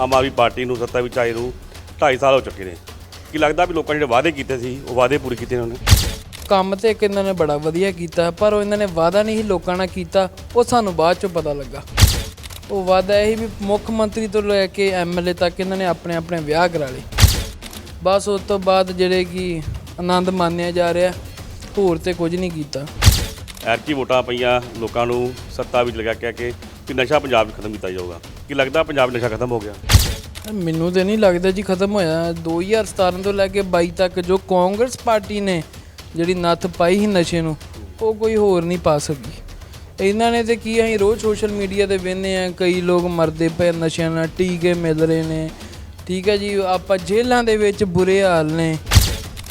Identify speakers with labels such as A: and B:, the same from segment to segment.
A: ਆਮ Aadmi party ਨੂੰ ਸੱਤਾ ਵਿੱਚ ਆਏ ਨੂੰ 2.5 ਸਾਲ ਹੋ ਚੁੱਕੇ ਨੇ। ਕੀ ਲੱਗਦਾ ਵੀ ਲੋਕਾਂ ਨੇ ਜਿਹੜੇ ਵਾਅਦੇ ਕੀਤੇ ਸੀ ਉਹ ਵਾਅਦੇ ਪੂਰੇ ਕੀਤੇ ਨੇ ਉਹਨੇ?
B: ਕੰਮ ਤੇ ਇੱਕ ਇਹਨਾਂ ਨੇ ਬੜਾ ਵਧੀਆ ਕੀਤਾ ਪਰ ਉਹ ਇਹਨਾਂ ਨੇ ਵਾਅਦਾ ਨਹੀਂ ਸੀ ਲੋਕਾਂ ਨਾਲ ਕੀਤਾ ਉਹ ਸਾਨੂੰ ਬਾਅਦ ਚੋਂ ਪਤਾ ਲੱਗਾ। ਉਹ ਵਾਅਦਾ ਇਹ ਵੀ ਮੁੱਖ ਮੰਤਰੀ ਤੋਂ ਲੈ ਕੇ ਐਮਐਲਏ ਤੱਕ ਇਹਨਾਂ ਨੇ ਆਪਣੇ ਆਪਣੇ ਵਿਆਹ ਕਰਾ ਲਏ। ਬਸ ਉਸ ਤੋਂ ਬਾਅਦ ਜਿਹੜੇ ਕਿ ਆਨੰਦ ਮਾਨਿਆ ਜਾ ਰਿਹਾ ਹੋਰ ਤੇ ਕੁਝ ਨਹੀਂ ਕੀਤਾ।
A: ਐਤਕੀ ਵੋਟਾਂ ਪਈਆਂ ਲੋਕਾਂ ਨੂੰ ਸੱਤਾ ਵਿੱਚ ਲਗਾ ਕੇ ਕਿ ਨਸ਼ਾ ਪੰਜਾਬ 'ਚ ਖਤਮ ਕੀਤਾ ਜਾਊਗਾ। ਕੀ ਲੱਗਦਾ ਪੰਜਾਬ ਨਸ਼ਾ ਖਤਮ ਹੋ ਗਿਆ?
B: ਮੈਨੂੰ ਤੇ ਨਹੀਂ ਲੱਗਦਾ ਜੀ ਖਤਮ ਹੋਇਆ। 2017 ਤੋਂ ਲੈ ਕੇ 22 ਤੱਕ ਜੋ ਕਾਂਗਰਸ ਪਾਰਟੀ ਨੇ ਜਿਹੜੀ ਨੱਥ ਪਾਈ ਸੀ ਨਸ਼ੇ ਨੂੰ, ਉਹ ਕੋਈ ਹੋਰ ਨਹੀਂ ਪਾ ਸਕੀ। ਇਹਨਾਂ ਨੇ ਤੇ ਕੀ ਅਸੀਂ ਰੋਜ਼ ਸੋਸ਼ਲ ਮੀਡੀਆ ਤੇ ਵੇਖਦੇ ਆ ਕਈ ਲੋਕ ਮਰਦੇ ਪਏ ਨਸ਼ਿਆਂ ਨਾਲ, ਟੀਕੇ ਮਿਲ ਰਹੇ ਨੇ। ਠੀਕ ਹੈ ਜੀ, ਆਪਾਂ ਜੇਲ੍ਹਾਂ ਦੇ ਵਿੱਚ ਬੁਰੇ ਹਾਲ ਨੇ।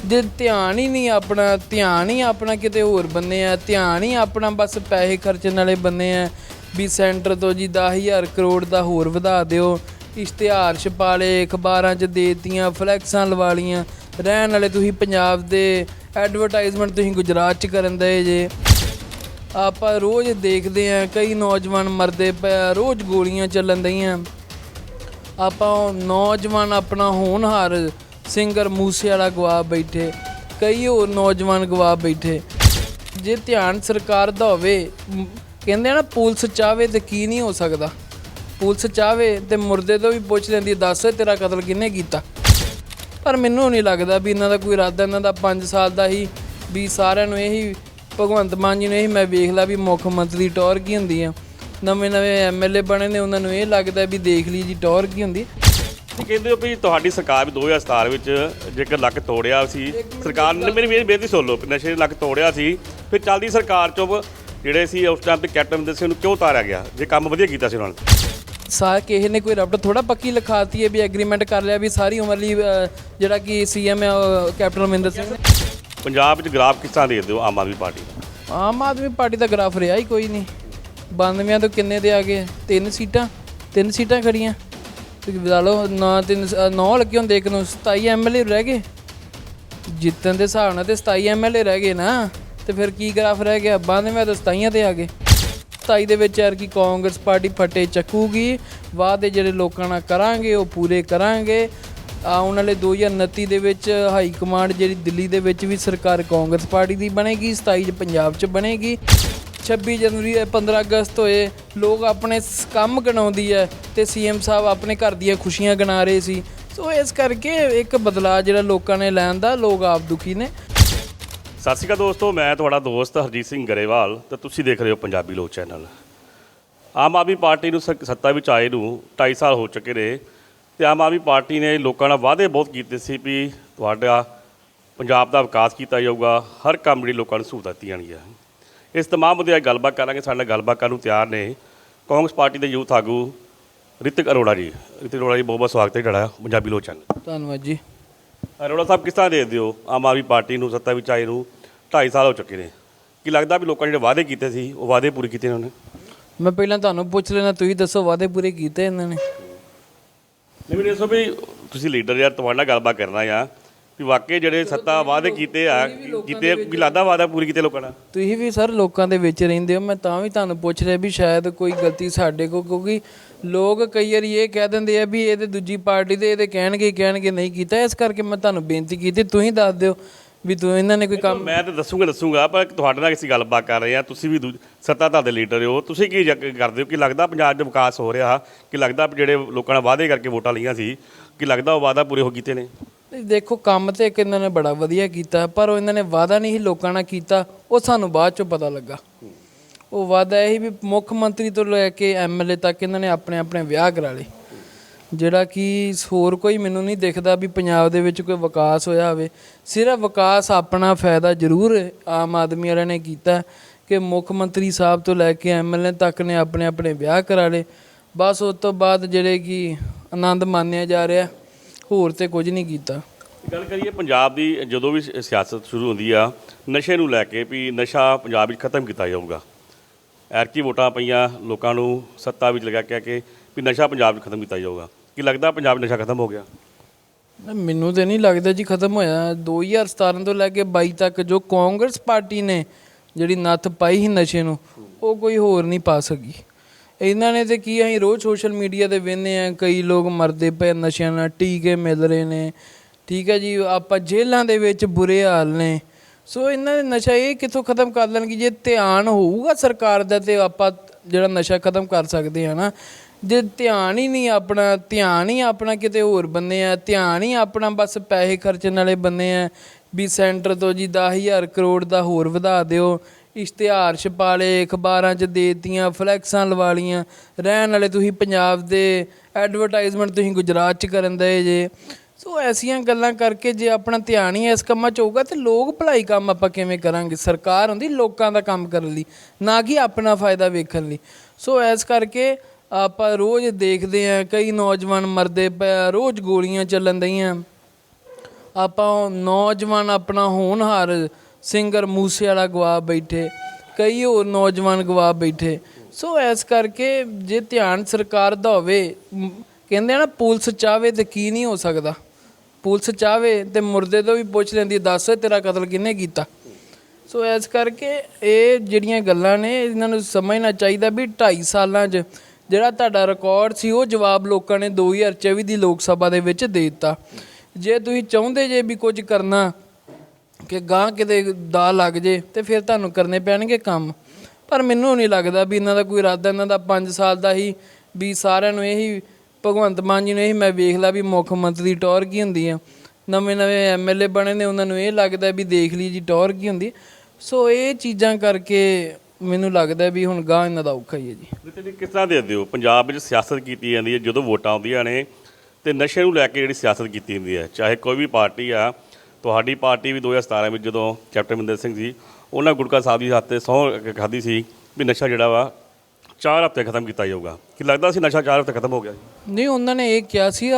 B: ਜੇ ਧਿਆਨ ਹੀ ਨਹੀਂ ਆਪਣਾ, ਧਿਆਨ ਹੀ ਆਪਣਾ ਕਿਤੇ ਹੋਰ ਬੰਨੇ ਆ, ਧਿਆਨ ਹੀ ਆਪਣਾ ਬਸ ਪੈਸੇ ਖਰਚਣ ਵਾਲੇ ਬੰਨੇ ਆ। ਵੀ ਸੈਂਟਰ ਤੋਂ ਜੀ 10000 ਕਰੋੜ ਦਾ ਹੋਰ ਵਧਾ ਦਿਓ। ਇਸ਼ਤਿਹਾਰ ਛਪਾਲੇ ਅਖਬਾਰਾਂ 'ਚ ਦੇਤੀਆਂ, ਫਲੈਕਸਾਂ ਲਵਾ ਲੀਆਂ ਰਹਿਣ ਵਾਲੇ ਤੁਸੀਂ ਪੰਜਾਬ ਦੇ ਐਡਵਰਟਾਈਜ਼ਮੈਂਟ ਤੁਸੀਂ ਗੁਜਰਾਤ 'ਚ ਕਰਨ ਦੇ ਜੇ। ਆਪਾਂ ਰੋਜ਼ ਦੇਖਦੇ ਆ ਕਈ ਨੌਜਵਾਨ ਮਰਦੇ ਪਏ ਰੋਜ਼ ਗੋਲੀਆਂ ਚੱਲਣ ਦਈਆਂ। ਆਪਾਂ ਨੌਜਵਾਨ ਆਪਣਾ ਹੋਣਹਾਰ ਸਿੰਗਰ ਮੂਸੇ ਵਾਲਾ ਗਵਾ ਬੈਠੇ, ਕਈ ਹੋਰ ਨੌਜਵਾਨ ਗਵਾ ਬੈਠੇ। ਜੇ ਧਿਆਨ ਸਰਕਾਰ ਦਾ ਹੋਵੇ ਕਹਿੰਦੇ ਆ ਨਾ ਪੁਲਿਸ ਚਾਹਵੇ ਤੇ ਕੀ ਨਹੀਂ ਹੋ ਸਕਦਾ। ਪੁਲਿਸ ਚਾਹਵੇ ਤੇ ਮੁਰਦੇ ਤੋਂ ਵੀ ਪੁੱਛ ਲੈਂਦੀ ਦੱਸ ਤੇਰਾ ਕਤਲ ਕਿਹਨੇ ਕੀਤਾ? ਪਰ ਮੈਨੂੰ ਨਹੀਂ ਲੱਗਦਾ ਵੀ ਇਹਨਾਂ ਦਾ ਕੋਈ ਇਰਾਦਾ ਇਹਨਾਂ ਦਾ 5 ਸਾਲ ਦਾ ਹੀ ਵੀ ਸਾਰਿਆਂ ਨੂੰ ਇਹੀ ਭਗਵੰਤ ਮਾਨ ਜੀ ਨੂੰ ਇਹੀ ਮੈਂ ਵੇਖ ਲਾ ਵੀ ਮੁੱਖ ਮੰਤਰੀ ਟੌਰ ਕੀ ਹੁੰਦੀ ਆ। ਨਵੇਂ ਨਵੇਂ ਐਮਐਲਏ ਬਣੇ ਨੇ ਉਹਨਾਂ ਨੂੰ ਇਹ ਲੱਗਦਾ ਵੀ ਦੇਖ ਲਈ ਜੀ ਟੌਰ ਕੀ ਹੁੰਦੀ।
A: ਤੁਸੀਂ ਕਹਿੰਦੇ ਹੋ ਵੀ ਤੁਹਾਡੀ ਸਰਕਾਰ ਵੀ 2017 ਵਿੱਚ ਜੇਕਰ ਲੱਕ ਤੋੜਿਆ ਸੀ ਸਰਕਾਰ ਨੇ ਮੇਰੀ ਬੇਨਤੀ ਸੁਣ ਲਓ ਨਸ਼ੇ ਲੱਕ ਤੋੜਿਆ ਸੀ ਫਿਰ ਚੱਲਦੀ ਸਰਕਾਰ ਚੋਂ ਜਿਹੜੇ ਸੀ ਉਸ ਟਾਈਮ ਤੇ ਕੈਪਟਨ ਦੇ ਸੀ ਉਹਨੂੰ ਕਿਉਂ ਉਤਾਰਿਆ ਗਿਆ? ਜੇ ਕੰਮ ਵਧੀਆ ਕੀਤਾ ਸੀ ਉਹਨਾਂ ਨੇ।
B: ਸਾ ਕਿਸੇ ਨੇ ਕੋਈ ਰਬਟ ਥੋੜਾ ਪੱਕੀ ਲਿਖਾਤੀ ਹੈ ਵੀ ਐਗਰੀਮੈਂਟ ਕਰ ਲਿਆ ਵੀ ਸਾਰੀ ਉਮਰ ਲਈ ਅ, ਜਿਹੜਾ ਕਿ ਸੀਐਮ ਹੈ ਉਹ ਕੈਪਟਨ ਅਮਰਿੰਦਰ ਸਿੰਘ। ਨੇ
A: ਪੰਜਾਬ ਵਿੱਚ ਗ੍ਰਾਫ ਕਿਸ ਤਰ੍ਹਾਂ ਦੇ ਦਿਓ ਆਮ ਆਦਮੀ ਪਾਰਟੀ ਦਾ?
B: ਆਮ ਆਦਮੀ ਪਾਰਟੀ ਦਾ ਗ੍ਰਾਫ ਰਿਹਾ ਹੀ ਕੋਈ ਨਹੀਂ। 92 ਤੋਂ ਕਿੰਨੇ ਦੇ ਆ ਗਏ? ਤਿੰਨ ਸੀਟਾਂ ਤਿੰਨ ਸੀਟਾਂ ਖੜੀਆਂ ਤੁਸੀਂ ਬਤਾ ਲਓ ਨਾ ਤਿੰਨ ਨੌ ਲੱਗੇ ਹੁੰਦੇ ਇੱਕ ਨੂੰ 27 ਐਮਐਲਏ ਰਹਿ ਗਏ। ਜਿੱਤਣ ਦੇ ਹਿਸਾਬ ਨਾਲ ਤੇ 27 ਐਮਐਲਏ ਰਹਿ ਗਏ ਨਾ। ਤੇ ਫਿਰ ਕੀ ਗ੍ਰਾਫ ਰਹਿ ਗਿਆ? 92 ਤੋਂ 27 ਤੇ ਆ ਗਏ। 27 ਦੇ ਵਿੱਚ ਯਾਰ ਕੀ ਕਾਂਗਰਸ ਪਾਰਟੀ ਫਟੇ ਚੱਕੂਗੀ। ਵਾਅਦੇ ਜਿਹੜੇ ਲੋਕਾਂ ਨਾਲ ਕਰਾਂਗੇ, ਉਹ ਪੂਰੇ ਕਰਾਂਗੇ। ਆਉਣ ਵਾਲੇ 2029 ਦੇ ਵਿੱਚ ਹਾਈ ਕਮਾਂਡ ਜਿਹੜੀ ਦਿੱਲੀ ਦੇ ਵਿੱਚ ਵੀ ਸਰਕਾਰ ਕਾਂਗਰਸ ਪਾਰਟੀ ਦੀ ਬਣੇਗੀ 27 ਚ ਪੰਜਾਬ 'ਚ ਬਣੇਗੀ। 26 ਜਨਵਰੀ ਤੇ 15 ਅਗਸਤ ਹੋਏ, ਲੋਕ ਆਪਣੇ ਕੰਮ ਗਣਾਉਂਦੀ ਹੈ ਤੇ ਸੀਐਮ ਸਾਹਿਬ ਆਪਣੇ ਘਰ ਦੀਆਂ ਖੁਸ਼ੀਆਂ ਗਣਾ ਰਹੇ ਸੀ। ਸੋ ਇਸ ਕਰਕੇ ਇੱਕ ਬਦਲਾਅ ਜਿਹੜਾ ਲੋਕਾਂ ਨੇ ਲੈਣ ਦਾ, ਲੋਕ ਆਪ ਦੁਖੀ ਨੇ।
A: ਸਤਿ ਸ਼੍ਰੀ ਅਕਾਲ ਦੋਸਤੋ, ਮੈਂ ਤੁਹਾਡਾ ਦੋਸਤ ਹਰਜੀਤ ਸਿੰਘ ਗਰੇਵਾਲ ਤੇ ਤੁਸੀਂ ਦੇਖ ਰਹੇ ਹੋ ਪੰਜਾਬੀ ਲੋਕ ਚੈਨਲ। ਆਮ ਆਦਮੀ ਪਾਰਟੀ ਨੂੰ ਸੱਤਾ ਵਿੱਚ ਆਏ ਨੂੰ 2.5 ਸਾਲ ਹੋ ਚੁੱਕੇ ਨੇ ਤੇ ਆਮ ਆਦਮੀ ਪਾਰਟੀ ਨੇ ਲੋਕਾਂ ਨਾਲ ਵਾਅਦੇ ਬਹੁਤ ਕੀਤੇ ਸੀ ਵੀ ਤੁਹਾਡਾ ਪੰਜਾਬ ਦਾ ਵਿਕਾਸ ਕੀਤਾ ਜਾਊਗਾ, ਹਰ ਕੰਮ ਜਿਹੜੀ ਲੋਕਾਂ ਨੂੰ ਸਹੂਲਤਾਂ ਦਿੱਤੀਆਂ ਜਾਣਗੀਆਂ। ਇਸ ਤਮਾਮ ਮੁੱਦਿਆਂ 'ਤੇ ਗੱਲਬਾਤ ਕਰਾਂਗੇ, ਸਾਡੇ ਨਾਲ ਗੱਲਬਾਤ ਕਰਨ ਨੂੰ ਤਿਆਰ ਨੇ ਕਾਂਗਰਸ ਪਾਰਟੀ ਦੇ ਯੂਥ ਆਗੂ ਰਿਤਿਕ ਅਰੋੜਾ ਜੀ। ਰਿਤਿਕ ਅਰੋੜਾ ਜੀ ਬਹੁਤ ਬਹੁਤ ਸਵਾਗਤ ਹੈ ਤੁਹਾਡਾ ਪੰਜਾਬੀ ਲੋਕ ਚੈਨਲ।
B: ਧੰਨਵਾਦ ਜੀ।
A: ਅਰੋੜਾ ਸਾਹਿਬ ਕਿਸ ਤਰ੍ਹਾਂ ਦੇਖਦੇ ਹੋ? ਆਮ ਆਦਮੀ ਪਾਰਟੀ ਨੂੰ ਸੱਤਾ ਵਿੱਚ ਆਏ ਨੂੰ 2.5 ਸਾਲ ਹੋ ਚੁੱਕੇ ਨੇ। ਕੀ ਲੱਗਦਾ ਵੀ ਲੋਕਾਂ ਨੇ ਜਿਹੜੇ ਵਾਅਦੇ ਕੀਤੇ ਸੀ ਉਹ ਵਾਅਦੇ ਪੂਰੇ ਕੀਤੇ ਨੇ ਉਹਨੇ
B: ਮੈਂ ਪਹਿਲਾਂ ਤੁਹਾਨੂੰ ਪੁੱਛ ਲੈਣਾ ਤੁਸੀਂ ਦੱਸੋ ਵਾਅਦੇ ਪੂਰੇ ਕੀਤੇ ਇਹਨਾਂ ਨੇ?
A: ਨਹੀਂ ਮੈਨੂੰ ਦੱਸੋ ਵੀ ਤੁਸੀਂ ਲੀਡਰ ਯਾਰ ਤੁਹਾਡੇ ਗੱਲਬਾਤ ਕਰਨਾ ਆ। ਵੀ ਵਾਕਈ ਜਿਹੜੇ ਸੱਤਾ ਵਾਅਦੇ ਕੀਤੇ ਆ ਕੀਤੇ ਕੀ ਲੱਗਦਾ ਵਾਅਦਾ ਪੂਰੇ ਕੀਤੇ ਲੋਕਾਂ ਨਾਲ?
B: ਤੁਸੀਂ ਵੀ ਸਰ ਲੋਕਾਂ ਦੇ ਵਿੱਚ ਰਹਿੰਦੇ ਹੋ ਮੈਂ ਤਾਂ ਵੀ ਤੁਹਾਨੂੰ ਪੁੱਛ ਰਿਹਾ ਵੀ ਸ਼ਾਇਦ ਕੋਈ ਗਲਤੀ ਸਾਡੇ ਕੋ ਕਿਉਂਕਿ ਲੋਕ ਕਈ ਵਾਰੀ ਇਹ ਕਹਿ ਦਿੰਦੇ ਆ ਵੀ ਇਹਦੇ ਦੂਜੀ ਪਾਰਟੀ ਦੇ ਇਹਦੇ ਕਹਿਣਗੇ ਕਹਿਣਗੇ ਨਹੀਂ ਕੀਤਾ ਇਸ ਕਰਕੇ ਮੈਂ ਤੁਹਾਨੂੰ ਬੇਨਤੀ ਕੀਤੀ ਤੁਸੀਂ ਦੱਸ ਦਿਓ ਵੀ ਤੂੰ ਇਹਨਾਂ ਨੇ ਕੋਈ ਕੰਮ
A: ਮੈਂ ਤਾਂ ਦੱਸੂਗਾ ਦੱਸੂਗਾ ਪਰ ਤੁਹਾਡੇ ਨਾਲ ਅਸੀਂ ਗੱਲਬਾਤ ਕਰ ਰਹੇ ਆ ਤੁਸੀਂ ਵੀ ਦੂ- ਸੱਤਾਧਾਰ ਦੇ ਲੀਡਰ ਹੋ ਤੁਸੀਂ ਕੀ ਕਰਦੇ ਹੋ ਕਿ ਲੱਗਦਾ ਪੰਜਾਬ 'ਚ ਵਿਕਾਸ ਹੋ ਰਿਹਾ ਕਿ ਲੱਗਦਾ ਜਿਹੜੇ ਲੋਕਾਂ ਨੇ ਵਾਅਦੇ ਕਰਕੇ ਵੋਟਾਂ ਲਈਆਂ ਸੀ ਕਿ ਲੱਗਦਾ ਉਹ ਵਾਅਦਾ ਪੂਰੇ ਹੋ ਕੀਤੇ ਨੇ?
B: ਨਹੀਂ, ਦੇਖੋ ਕੰਮ ਤੇ ਇੱਕ ਇਹਨਾਂ ਨੇ ਬੜਾ ਵਧੀਆ ਕੀਤਾ ਪਰ ਉਹ ਇਹਨਾਂ ਨੇ ਵਾਅਦਾ ਨਹੀਂ ਸੀ ਲੋਕਾਂ ਨਾਲ ਕੀਤਾ ਉਹ ਸਾਨੂੰ ਬਾਅਦ ਚੋਂ ਪਤਾ ਲੱਗਾ। ਉਹ ਵਾਅਦਾ ਇਹ ਸੀ ਵੀ ਮੁੱਖ ਮੰਤਰੀ ਤੋਂ ਲੈ ਕੇ ਐਮਐਲਏ ਤੱਕ ਇਹਨਾਂ ਨੇ ਆਪਣੇ ਆਪਣੇ ਵਿਆਹ ਕਰਾ ਲਏ। ਜਿਹੜਾ ਕਿ ਹੋਰ ਕੋਈ ਮੈਨੂੰ ਨਹੀਂ ਦਿਖਦਾ ਵੀ ਪੰਜਾਬ ਦੇ ਵਿੱਚ ਕੋਈ ਵਿਕਾਸ ਹੋਇਆ ਹੋਵੇ। ਸਿਰਫ ਵਿਕਾਸ ਆਪਣਾ ਫਾਇਦਾ ਜ਼ਰੂਰ ਆਮ ਆਦਮੀ ਵਾਲਿਆਂ ਨੇ ਕੀਤਾ ਕਿ ਮੁੱਖ ਮੰਤਰੀ ਸਾਹਿਬ ਤੋਂ ਲੈ ਕੇ ਐਮਐਲਏ ਤੱਕ ਨੇ ਆਪਣੇ ਆਪਣੇ ਵਿਆਹ ਕਰਾ ਲਏ। ਬਸ ਉਸ ਤੋਂ ਬਾਅਦ ਜਿਹੜੇ ਕਿ ਆਨੰਦ ਮਾਣਿਆ ਜਾ ਰਿਹਾ। ਹੋਰ ਤੇ ਕੁਝ ਨਹੀਂ ਕੀਤਾ।
A: ਗੱਲ ਕਰੀਏ ਪੰਜਾਬ ਦੀ ਜਦੋਂ ਵੀ ਸਿ- ਸਿਆਸਤ ਸ਼ੁਰੂ ਹੁੰਦੀ ਆ ਨਸ਼ੇ ਨੂੰ ਲੈ ਕੇ ਵੀ ਨਸ਼ਾ ਪੰਜਾਬ ਵਿੱਚ ਖਤਮ ਕੀਤਾ ਜਾਊਗਾ। ਐਰਕੀ ਵੋਟਾਂ ਪਈਆਂ ਲੋਕਾਂ ਨੂੰ ਸੱਤਾ ਵਿੱਚ ਲਗਾ ਕੇ ਕਿ ਵੀ ਨਸ਼ਾ ਪੰਜਾਬ ਵਿੱਚ ਖਤਮ ਕੀਤਾ ਜਾਊਗਾ। ਕੀ ਲੱਗਦਾ ਪੰਜਾਬ 'ਚ ਨਸ਼ਾ ਖਤਮ ਹੋ ਗਿਆ?
B: ਨਾ, ਮੈਨੂੰ ਤੇ ਨਹੀਂ ਲੱਗਦਾ ਜੀ ਖਤਮ ਹੋਇਆ। 2017 ਤੋਂ ਲੈ ਕੇ 22 ਤੱਕ ਜੋ ਕਾਂਗਰਸ ਪਾਰਟੀ ਨੇ ਜਿਹੜੀ ਨੱਥ ਪਾਈ ਸੀ ਨਸ਼ੇ ਨੂੰ ਉਹ ਕੋਈ ਹੋਰ ਨਹੀਂ ਪਾ ਸਕੀ। ਇਹਨਾਂ ਨੇ ਤੇ ਕੀ ਅਸੀਂ ਰੋਜ਼ ਸੋਸ਼ਲ ਮੀਡੀਆ ਤੇ ਵੇਖਦੇ ਆ ਕਈ ਲੋਕ ਮਰਦੇ ਪਏ ਨਸ਼ਿਆਂ ਨਾਲ ਟੀਕੇ ਮਿਲ ਰਹੇ ਨੇ। ਠੀਕ ਹੈ ਜੀ, ਆਪਾਂ ਜੇਲ੍ਹਾਂ ਦੇ ਵਿੱਚ ਬੁਰੇ ਹਾਲ ਨੇ। ਸੋ ਇਹਨਾਂ ਦੇ ਨਸ਼ਾ ਇਹ ਕਿੱਥੋਂ ਖਤਮ ਕਰ ਲੈਣਗੇ? ਜੇ ਧਿਆਨ ਹੋਊਗਾ ਸਰਕਾਰ ਦਾ ਤੇ ਆਪਾਂ ਜਿਹੜਾ ਨਸ਼ਾ ਖਤਮ ਕਰ ਸਕਦੇ ਆ ਨਾ, ਜੇ ਧਿਆਨ ਹੀ ਨਹੀਂ ਆਪਣਾ, ਧਿਆਨ ਹੀ ਆਪਣਾ ਕਿਤੇ ਹੋਰ ਬੰਨੇ ਆ, ਧਿਆਨ ਹੀ ਆਪਣਾ ਬਸ ਪੈਸੇ ਖਰਚਣ ਵਾਲੇ ਬੰਨੇ ਆ, ਵੀ ਸੈਂਟਰ ਤੋਂ ਜੀ 10000 ਕਰੋੜ ਦਾ ਹੋਰ ਵਧਾ ਦਿਓ। ਇਸ਼ਤਿਹਾਰ ਛਪਾ ਲਏ ਅਖਬਾਰਾਂ 'ਚ ਦੇਤੀਆਂ, ਫਲੈਕਸਾਂ ਲਵਾ ਲੀਆਂ ਰਹਿਣ ਵਾਲੇ ਤੁਸੀਂ ਪੰਜਾਬ ਦੇ ਐਡਵਰਟਾਈਜ਼ਮੈਂਟ ਤੁਸੀਂ ਗੁਜਰਾਤ 'ਚ ਕਰਨ ਦੇ ਜੇ। ਸੋ ਐਸੀਆਂ ਗੱਲਾਂ ਕਰਕੇ ਜੇ ਆਪਣਾ ਧਿਆਨ ਹੀ ਇਸ ਕੰਮਾਂ 'ਚ ਹੋਊਗਾ ਤੇ ਲੋਕ ਭਲਾਈ ਕੰਮ ਆਪਾਂ ਕਿਵੇਂ ਕਰਾਂਗੇ? ਸਰਕਾਰ ਹੁੰਦੀ ਲੋਕਾਂ ਦਾ ਕੰਮ ਕਰਨ ਲਈ, ਨਾ ਕਿ ਆਪਣਾ ਫਾਇਦਾ ਵੇਖਣ ਲਈ। ਸੋ ਐਸ ਕਰਕੇ ਆਪਾਂ ਰੋਜ਼ ਦੇਖਦੇ ਆਂ ਕਈ ਨੌਜਵਾਨ ਮਰਦੇ ਪਏ ਰੋਜ਼ ਗੋਲੀਆਂ ਚੱਲਣ ਦਈਆਂ। ਆਪਾਂ ਨੌਜਵਾਨ ਆਪਣਾ ਹੋਣਹਾਰ ਸਿੰਗਰ ਮੂਸੇ ਵਾਲਾ ਗਵਾ ਬੈਠੇ, ਕਈ ਹੋਰ ਨੌਜਵਾਨ ਗਵਾ ਬੈਠੇ। ਸੋ ਇਸ ਕਰਕੇ ਜੇ ਧਿਆਨ ਸਰਕਾਰ ਦਾ ਹੋਵੇ ਕਹਿੰਦੇ ਆ ਨਾ, ਪੁਲਿਸ ਚਾਵੇ ਤੇ ਕੀ ਨਹੀਂ ਹੋ ਸਕਦਾ। ਪੁਲਿਸ ਚਾਵੇ ਤੇ ਮੁਰਦੇ ਤੋਂ ਵੀ ਪੁੱਛ ਲੈਂਦੀ, ਦੱਸ ਤੇਰਾ ਕਤਲ ਕਿਹਨੇ ਕੀਤਾ? ਸੋ ਇਸ ਕਰਕੇ ਇਹ ਜਿਹੜੀਆਂ ਗੱਲਾਂ ਨੇ, ਇਹਨਾਂ ਨੂੰ ਸਮਝਣਾ ਚਾਹੀਦਾ ਵੀ 2.5 ਸਾਲਾਂ 'ਚ ਜਿਹੜਾ ਤੁਹਾਡਾ ਰਿਕਾਰਡ ਸੀ, ਉਹ ਜਵਾਬ ਲੋਕਾਂ ਨੇ 2024 ਦੀ ਲੋਕ ਸਭਾ ਦੇ ਵਿੱਚ ਦੇ ਦਿੱਤਾ। ਜੇ ਤੁਸੀਂ ਚਾਹੁੰਦੇ ਜੇ ਵੀ ਕੁਝ ਕਰਨਾ ਕਿ ਗਾਂ ਕਿਤੇ ਦਾ ਲੱਗ ਜੇ ਤੇ ਫਿਰ ਤੁਹਾਨੂੰ ਕਰਨੇ ਪੈਣਗੇ ਕੰਮ। ਪਰ ਮੈਨੂੰ ਨਹੀਂ ਲੱਗਦਾ ਵੀ ਇਹਨਾਂ ਦਾ ਕੋਈ ਇਰਾਦਾ, ਇਹਨਾਂ ਦਾ 5 ਸਾਲ ਦਾ ਹੀ ਵੀ ਸਾਰਿਆਂ ਨੂੰ ਇਹੀ, ਭਗਵੰਤ ਮਾਨ ਜੀ ਨੂੰ ਇਹੀ ਮੈਂ ਵੇਖ ਲਾ ਵੀ ਮੁੱਖ ਮੰਤਰੀ ਟੌਰ ਕੀ ਹੁੰਦੀ ਆ। ਨਵੇਂ ਨਵੇਂ ਐਮਐਲਏ ਬਣੇ ਨੇ, ਉਹਨਾਂ ਨੂੰ ਇਹ ਲੱਗਦਾ ਵੀ ਦੇਖ ਲਈ ਜੀ ਟੌਰ ਕੀ ਹੁੰਦੀ। ਸੋ ਇਹ ਚੀਜ਼ਾਂ ਕਰਕੇ ਮੈਨੂੰ ਲੱਗਦਾ ਵੀ ਹੁਣ ਗਾਂ ਇਹਨਾਂ ਦਾ ਔਖਾ ਹੀ ਹੈ ਜੀ।
A: ਨਿਤਿਨ ਜੀ, ਕਿਸ ਤਰ੍ਹਾਂ ਦੇਖਦੇ ਹੋ ਪੰਜਾਬ ਵਿੱਚ ਸਿਆਸਤ ਕੀਤੀ ਜਾਂਦੀ ਹੈ, ਜਦੋਂ ਵੋਟਾਂ ਆਉਂਦੀਆਂ ਨੇ ਤੇ ਨਸ਼ੇ ਨੂੰ ਲੈ ਕੇ ਜਿਹੜੀ ਸਿਆਸਤ ਕੀਤੀ ਜਾਂਦੀ ਹੈ, ਚਾਹੇ ਕੋਈ ਵੀ ਪਾਰਟੀ ਆ ਤੁਹਾਡੀ ਪਾਰਟੀ ਵੀ 2017 ਵਿੱਚ ਜਦੋਂ ਕੈਪਟਨ ਅਮਰਿੰਦਰ ਸਿੰਘ ਜੀ ਉਹਨਾਂ ਗੁਟਕਾ ਸਾਹਿਬ ਜੀ ਹੱਥ ਤੇ ਸਹੁੰ ਖਾਧੀ ਸੀ ਵੀ ਨਸ਼ਾ ਜਿਹੜਾ ਵਾ ਚਾਰ ਹਫ਼ਤੇ ਖਤਮ ਕੀਤਾ ਜਾਊਗਾ। ਕਿ ਲੱਗਦਾ ਸੀ ਨਸ਼ਾ ਚਾਰ ਹਫ਼ਤੇ ਖਤਮ ਹੋ ਗਿਆ?
B: ਨਹੀਂ, ਉਹਨਾਂ ਨੇ ਇਹ ਕਿਹਾ ਸੀ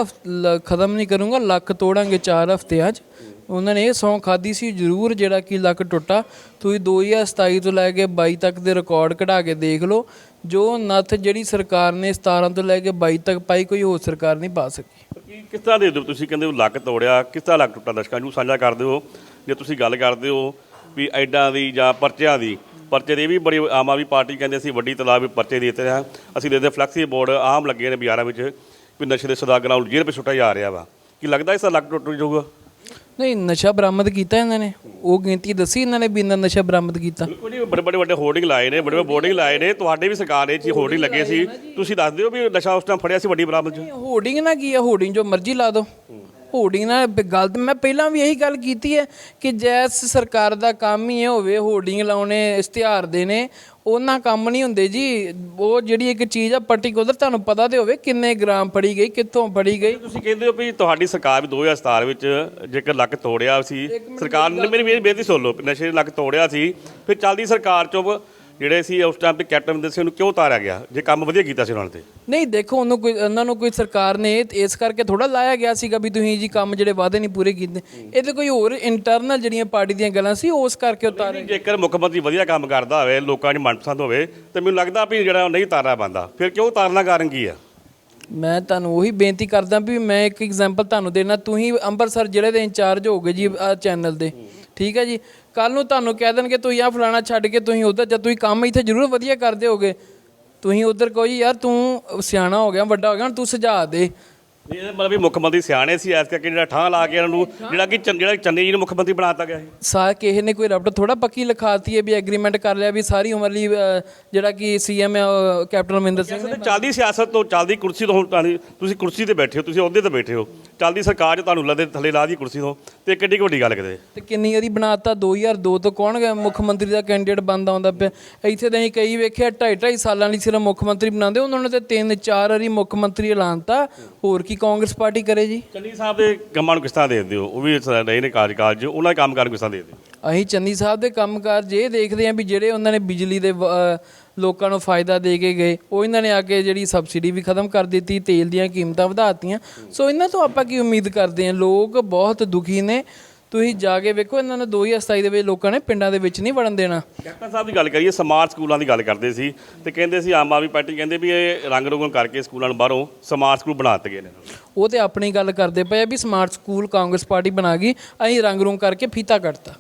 B: ਖਤਮ ਨਹੀਂ ਕਰੂੰਗਾ ਲੱਖ ਤੋੜਾਂਗੇ ਚਾਰ ਹਫ਼ਤਿਆਂ 'ਚ। ਉਹਨਾਂ ਨੇ ਇਹ ਸੌਂ ਖਾਦੀ ਸੀ, ਜ਼ਰੂਰ ਜਿਹੜਾ ਕਿ ਲੱਕ ਟੁੱਟਾ। ਤੁਸੀਂ 2027 ਤੋਂ ਲੈ ਕੇ 22 ਤੱਕ ਦੇ ਰਿਕਾਰਡ ਕਢਾ ਕੇ ਦੇਖ ਲਓ। ਜੋ ਨੱਥ ਜਿਹੜੀ ਸਰਕਾਰ ਨੇ 17 ਤੋਂ ਲੈ ਕੇ 22 ਤੱਕ ਪਾਈ, ਕੋਈ ਹੋਰ ਸਰਕਾਰ ਨਹੀਂ ਪਾ ਸਕੀ।
A: ਕਿ ਕਿਸ ਤਰ੍ਹਾਂ ਦੇ ਦਿਓ ਤੁਸੀਂ? ਕਹਿੰਦੇ ਹੋ ਲੱਕ ਤੋੜਿਆ। ਕਿਸ ਤਰ੍ਹਾਂ ਲੱਕ ਟੁੱਟਾ? ਦਰਸ਼ਕਾਂ ਨੂੰ ਸਾਂਝਾ ਕਰਦੇ ਹੋ ਜੇ ਤੁਸੀਂ ਗੱਲ ਕਰਦੇ ਹੋ ਵੀ ਐਡਾਂ ਦੀ ਜਾਂ ਪਰਚਿਆਂ ਦੀ, ਪਰਚੇ ਦੇ ਵੀ ਬੜੀ ਆਮ ਆਦਮੀ ਪਾਰਟੀ ਕਹਿੰਦੇ ਅਸੀਂ ਵੱਡੀ ਤਲਾਬ ਵੀ ਪਰਚੇ ਦੇ ਦਿੱਤੇ ਆ ਅਸੀਂ ਦੇਖਦੇ ਫਲੈਕਸੀ ਬੋਰਡ, ਆਮ ਲੱਗੇ ਨੇ ਬਾਜ਼ਾਰਾਂ ਵਿੱਚ ਵੀ ਨਸ਼ੇ ਦੇ ਸਦਾਗਰਾਂ ਨੂੰ ਜੇਲ੍ਹ 'ਤੇ ਸੁੱਟਿਆ ਜਾ ਰਿਹਾ ਵਾ। ਕੀ ਲੱਗਦਾ ਇਸ ਦਾ ਲੱਕ ਟੁੱਟ ਜਾਊਗਾ?
B: ਨਹੀਂ ਨਸ਼ਾ ਬਰਾਮਦ ਕੀਤਾ ਇਹਨਾਂ ਨੇ। ਉਹ ਗਿਣਤੀ ਦੱਸੀ ਇਹਨਾਂ ਨੇ ਵੀ ਇੰਨਾ ਨਸ਼ਾ ਬਰਾਮਦ ਕੀਤਾ।
A: ਬਿਲਕੁਲ ਜੀ ਬੜੇ ਬੜੇ ਵੱਡੇ ਹੋਰਡਿੰਗ ਲਾਏ ਨੇ ਬੜੇ ਬੜੇ ਬੋਰਡਿੰਗ ਲਾਏ ਨੇ। ਤੁਹਾਡੇ ਵੀ ਸਰਕਾਰ ਨੇ ਜੀ ਹੋਰਡਿੰਗ ਲੱਗੇ ਸੀ। ਤੁਸੀਂ ਦੱਸ ਦਿਓ ਵੀ ਨਸ਼ਾ ਉਸ ਟਾਈਮ ਫੜਿਆ ਸੀ ਵੱਡੀ ਬਰਾਮਦ 'ਚ।
B: ਹੋਰਡਿੰਗ ਨਾ ਕੀ ਹੈ ਹੋਰਡਿੰਗ ਜੋ ਮਰਜ਼ੀ ਲਾ ਦਿਓ। ਹੋਰਡਿੰਗ ਨਾਲ ਬ- ਗੱਲ ਤਾਂ ਮੈਂ ਪਹਿਲਾਂ ਵੀ ਇਹੀ ਗੱਲ ਕੀਤੀ ਹੈ ਕਿ ਜੈਸ ਸਰਕਾਰ ਦਾ ਕੰਮ ਹੀ ਇਹ ਹੋਵੇ ਹੋਰਡਿੰਗ ਲਾਉਣੇ ਇਸ਼ਤਿਹਾਰ ਦੇਣੇ ਉਹਨਾਂ ਕੰਮ ਨਹੀਂ ਹੁੰਦੇ ਜੀ। ਉਹ ਜਿਹੜੀ ਇੱਕ ਚੀਜ਼ ਆ ਪਾਰਟਿਕੂਲਰ ਤੁਹਾਨੂੰ ਪਤਾ ਤੇ ਹੋਵੇ ਕਿੰਨੇ ਗ੍ਰਾਮ ਫੜੀ ਗਈ ਕਿੱਥੋਂ ਫੜੀ ਗਈ।
A: ਤੁਸੀਂ ਕਹਿੰਦੇ ਹੋ ਵੀ ਤੁਹਾਡੀ ਸਰਕਾਰ ਵੀ 2017 ਵਿੱਚ ਜੇਕਰ ਲੱਕ ਤੋੜਿਆ ਸੀ ਸਰਕਾਰ ਨੇ ਮੇਰੀ ਬੇਨਤੀ ਸੁਣ ਲਓ ਨਸ਼ੇ ਲੱਕ ਤੋੜਿਆ ਸੀ ਫਿਰ ਚੱਲਦੀ ਸਰਕਾਰ ਚੋਂ ਜਿਹੜੇ ਸੀ ਉਸ ਟਾਈਮ ਤੇ ਕੈਪਟਨ ਅਮਰਿੰਦਰ ਸਿੰਘ ਨੂੰ ਕਿਉਂ ਉਤਾਰਿਆ ਗਿਆ? ਜੇ ਕੰਮ ਵਧੀਆ ਕੀਤਾ ਸੀ ਉਹਨਾਂ ਨੇ ਤੇ।
B: ਨਹੀਂ ਦੇਖੋ ਉਹਨੂੰ ਕੋਈ ਉਹਨਾਂ ਨੂੰ ਕੋਈ ਸਰਕਾਰ ਨੇ ਇਸ ਕਰਕੇ ਥੋੜਾ ਲਾਇਆ ਗਿਆ ਸੀਗਾ ਵੀ ਤੁਸੀਂ ਜੀ ਕੰਮ ਜਿਹੜੇ ਵਾਅਦੇ ਨਹੀਂ ਪੂਰੇ ਕੀਤੇ। ਇਹ ਤੇ ਕੋਈ ਹੋਰ ਇੰਟਰਨਲ ਜਿਹੜੀਆਂ ਪਾਰਟੀ ਦੀਆਂ ਗੱਲਾਂ ਸੀ ਉਸ ਕਰਕੇ ਉਤਾਰੇ।
A: ਜੇਕਰ ਮੁੱਖ ਮੰਤਰੀ ਵਧੀਆ ਕੰਮ ਕਰਦਾ ਹੋਵੇ ਲੋਕਾਂ ਨੂੰ ਮਨਪਸੰਦ ਹੋਵੇ ਤੇ ਮੈਨੂੰ ਲੱਗਦਾ ਵੀ ਜਿਹੜਾ ਉਹ ਨਹੀਂ ਤਾਰਨਾ ਬੰਦਾ ਫਿਰ ਕਿਉਂ ਤਾਰਨਾ ਕਾਰਨ ਕੀ ਆ?
B: ਮੈਂ ਤੁਹਾਨੂੰ ਉਹੀ ਬੇਨਤੀ ਕਰਦਾ ਵੀ ਮੈਂ ਇੱਕ ਐਗਜ਼ਾਮਪਲ ਤੁਹਾਨੂੰ ਦੇਣਾ ਤੁਸੀਂ ਅੰਮ੍ਰਿਤਸਰ ਜ਼ਿਲ੍ਹੇ ਦੇ ਇੰਚਾਰਜ ਹੋਗੇ ਜੀ ਆ ਚੈਨਲ ਦੇ। ਠੀਕ ਹੈ ਜੀ? ਕੱਲ ਨੂੰ ਤੁਹਾਨੂੰ ਕਹਿ ਦੇਣਗੇ ਤੁਸੀਂ ਆ ਫਲਾਣਾ ਛੱਡ ਕੇ ਤੁਸੀਂ ਉਧਰ ਜਦ ਤੁਸੀਂ ਕੰਮ ਇੱਥੇ ਜ਼ਰੂਰ ਵਧੀਆ ਕਰਦੇ ਹੋਗੇ ਤੁਸੀਂ ਉਧਰ ਜੀ ਯਾਰ ਤੂੰ ਸਿਆਣਾ ਹੋ ਗਿਆ ਵੱਡਾ ਹੋ ਗਿਆ ਹੁਣ ਤੂੰ ਸੁਝਾ ਦੇ।
A: ਇਹ ਮਤਲਬ ਵੀ ਮੁੱਖ ਮੰਤਰੀ ਸਿਆਣੇ ਸੀ ਐਸ ਕਰਕੇ ਜਿਹੜਾ ਠਾਂ ਲਾ ਕੇ ਇਹਨਾਂ ਨੂੰ ਜਿਹੜਾ ਕਿ ਚੰ- ਜਿਹੜਾ ਚੰਨੀ ਜੀ ਨੂੰ ਮੁੱਖ ਮੰਤਰੀ ਬਣਾਤਾ ਗਿਆ ਸੀ।
B: ਸਾ ਕਿਸੇ ਨੇ ਕੋਈ ਰਬਟ ਥੋੜਾ ਪੱਕੀ ਲਿਖਾਤੀ ਹੈ ਵੀ ਐਗਰੀਮੈਂਟ ਕਰ ਲਿਆ ਵੀ ਸਾਰੀ ਉਮਰ ਲਈ ਅ, ਜਿਹੜਾ ਕਿ ਸੀਐਮ ਹੈ ਉਹ ਕੈਪਟਨ ਅਮਰਿੰਦਰ ਸਿੰਘ ਨੇ
A: ਚੱਲਦੀ ਸਿਆਸਤ ਤੋਂ ਚੱਲਦੀ ਕੁਰਸੀ ਤੋਂ ਹੁਣ ਤੁਹਾਨੂੰ- ਤੁਸੀਂ ਕੁਰਸੀ ਤੇ ਬੈਠੇ ਹੋ ਤੁਸੀਂ ਅਹੁਦੇ ਤੇ ਬੈਠੇ ਹੋ। ਚੱਲਦੀ ਸਰਕਾਰ 'ਚ ਤੁਹਾਨੂੰ ਲੱਦੇ ਥੱਲੇ ਲਾ ਦੀ ਕੁਰਸੀ ਤੋਂ ਤੇ ਕਿੱਡੀ ਕੁ ਵੱਡੀ ਗੱਲ ਕਿਤੇ?
B: ਤੇ ਕਿੰਨੀ ਵਾਰੀ ਬਣਾਤਾ? 2002 ਤੋਂ ਕੌਣ ਗਿਆ? ਮੁੱਖ ਮੰਤਰੀ ਦਾ ਕੈਂਡੀਡੇਟ ਬੰਦਾ ਆਉਂਦਾ ਪਿਆ। ਇੱਥੇ ਤਾਂ ਅਸੀਂ ਕਈ ਵੇਖਿਆ ਢਾਈ ਢਾਈ ਸਾਲਾਂ ਲਈ ਸਿਰਫ ਮੁੱਖ ਮੰਤਰੀ ਬਣਾਉਂਦੇ ਉਹਨਾਂ ਨੇ ਤੇ ਤਿੰਨ ਚਾਰ ਵਾਰੀ ਮੁੱਖ ਮੰਤਰੀ ਐਲਾਨਤਾ ਹੋਰ ਕੀ ਕਾਂਗਰਸ ਪਾਰਟੀ ਕਰੇ ਜੀ?
A: ਚੰਨੀ ਸਾਹਿਬ ਦੇ ਕੰਮਾਂ ਨੂੰ ਕਿਸ ਤਰ੍ਹਾਂ ਦੇਖਦੇ ਹੋ? ਉਹ ਵੀ ਰਹੇ ਨੇ ਕਾਰਜਕਾਲ 'ਚ ਉਹਨਾਂ ਦੇ ਕੰਮ ਕਰਨ ਕਿਸ ਤਰ੍ਹਾਂ ਦੇਖਦੇ ਹੋ?
B: ਅਸੀਂ ਚੰਨੀ ਸਾਹਿਬ ਦੇ ਕੰਮਕਾਰ ਜੇ ਦੇਖਦੇ ਹਾਂ ਵੀ ਜਿਹੜੇ ਉਹਨਾਂ ਨੇ ਬਿਜਲੀ ਦੇ ਲੋਕਾਂ ਨੂੰ ਫਾਇਦਾ ਦੇ ਕੇ ਗਏ। ਉਹ ਇਹਨਾਂ ਨੇ ਆ ਕੇ ਜਿਹੜੀ ਸਬਸਿਡੀ ਵੀ ਖਤਮ ਕਰ ਦਿੱਤੀ ਤੇਲ ਦੀਆਂ ਕੀਮਤਾਂ ਵਧਾਤੀਆਂ ਸੋ ਇਹਨਾਂ ਤੋਂ ਆਪਾਂ ਕੀ ਉਮੀਦ ਕਰਦੇ ਹਾਂ? ਲੋਕ ਬਹੁਤ ਦੁਖੀ ਨੇ। ਤੁਸੀਂ ਜਾ ਕੇ ਵੇਖੋ ਇਹਨਾਂ ਨੇ 2027 ਦੇ ਵਿੱਚ ਲੋਕਾਂ ਨੇ ਪਿੰਡਾਂ ਦੇ ਵਿੱਚ ਨਹੀਂ ਵੜਨ ਦੇਣਾ।
A: ਕੈਪਟਨ ਸਾਹਿਬ ਦੀ ਗੱਲ ਕਰੀਏ ਸਮਾਰਟ ਸਕੂਲਾਂ ਦੀ ਗੱਲ ਕਰਦੇ ਸੀ ਤੇ ਕਹਿੰਦੇ ਸੀ ਆਮ ਆਦਮੀ ਪਾਰਟੀ ਕਹਿੰਦੇ ਵੀ ਇਹ ਰੰਗ ਰੋਗਨ ਕਰਕੇ ਸਕੂਲਾਂ ਨੂੰ ਬਾਹਰੋਂ ਸਮਾਰਟ ਸਕੂਲ ਬਣਾ ਦਿੱਤੇ ਗਏ ਨੇ।
B: ਉਹ ਤੇ ਆਪਣੀ ਗੱਲ ਕਰਦੇ ਪਏ ਆ ਵੀ ਸਮਾਰਟ ਸਕੂਲ ਕਾਂਗਰਸ ਪਾਰਟੀ ਬਣਾ ਗਈ ਅਸੀਂ ਰੰਗ ਰੂੰਗ ਕਰਕੇ ਫੀਤਾ ਕੱਟਤਾ।